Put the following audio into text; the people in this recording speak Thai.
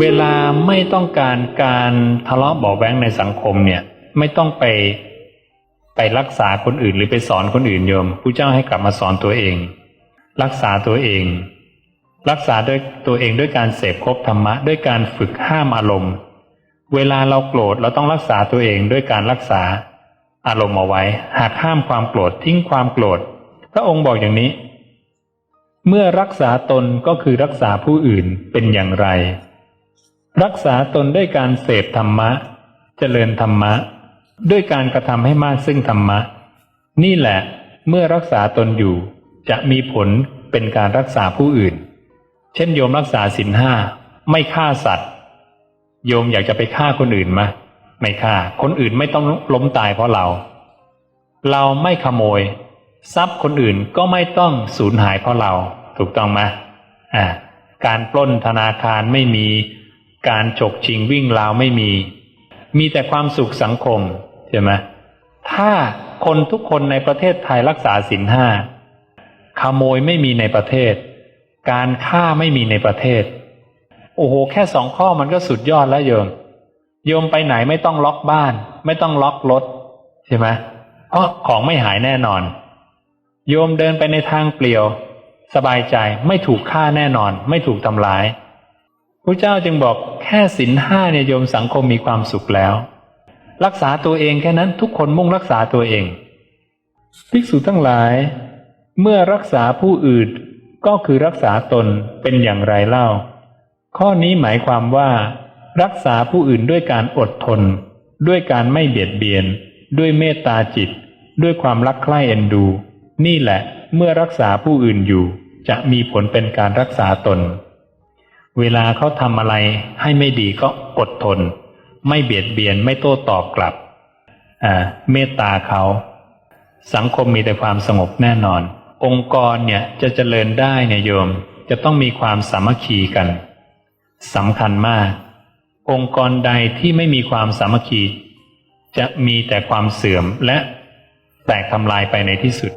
เวลาไม่ต้องการการทะเลาะเบาแว้งในสังคมเนี่ย ไม่ต้องไปไปรักษาคนอื่นหรือไปสอนคนอื่นโยมผู้เจ้าให้กลับมาสอนตัวเอง รักษาตัวเอง รักษาด้วยตัวเองด้วยการเสพคบธรรมะ ด้วยการฝึกห้ามอารมณ์ เวลาเราโกรธเราต้องรักษาตัวเองด้วยการรักษาอารมณ์เอาไว้ หากห้ามความโกรธทิ้งความโกรธพระองค์บอกอย่างนี้ เมื่อรักษาตนก็คือรักษาผู้อื่นเป็นอย่างไร รักษาตนด้วยการเสพธรรมะ เจริญธรรมะ ด้วยการกระทำให้มากซึ่งธรรมะ นี่แหละเมื่อรักษาตนอยู่ จะมีผลเป็นการรักษาผู้อื่น เช่นโยมรักษาศีลห้าไม่ฆ่าสัตว์ โยมอยากจะไปฆ่าคนอื่นมาไม่ฆ่า คนอื่นไม่ต้องล้มตายเพราะเรา เราไม่ขโมย ทรัพย์คนอื่นก็ไม่ต้องสูญหายเพราะเรา ถูกต้องไหมอ่าการปล้นธนาคารไม่มี การฉกชิงวิ่งราวไม่มี มีแต่ความสุขสังคมใช่ไหมถ้าคนทุกคนในประเทศไทยรักษาศีลห้าขโมยไม่มีในประเทศ การฆ่าไม่มีในประเทศ โอ้โห แค่สองข้อมันก็สุดยอดแล้วโยม โยมไปไหนไม่ต้องล็อกบ้าน ไม่ต้องล็อกรถใช่ไหมเพราะของไม่หายแน่นอน โยมเดินไปในทางเปลี่ยว สบายใจไม่ถูกฆ่าแน่นอน ไม่ถูกทำร้าย พระเจ้าจึงบอกแค่ศีลห้าเนี่ยโยมสังคมมีความสุขแล้ว รักษาตัวเองแค่นั้นทุกคนมุ่งรักษาตัวเอง ภิกษุทั้งหลาย เมื่อรักษาผู้อื่นก็คือรักษาตนเป็นอย่างไรเล่า ข้อนี้หมายความว่า รักษาผู้อื่นด้วยการอดทน ด้วยการไม่เบียดเบียน ด้วยเมตตาจิต ด้วยความรักใคร่เอ็นดู นี่แหละเมื่อรักษาผู้อื่นอยู่ จะมีผลเป็นการรักษาตน เวลาเขาทำอะไรให้ไม่ดีก็อดทน ไม่เบียดเบียนไม่โต้ตอบกลับเมตตาเขา สังคมมีแต่ความสงบแน่นอน องค์กรเนี่ยจะเจริญได้เนี่ยโยม จะต้องมีความสามัคคีกันสำคัญมาก องค์กรใดที่ไม่มีความสามัคคี จะมีแต่ความเสื่อมและแตกทำลายไปในที่สุด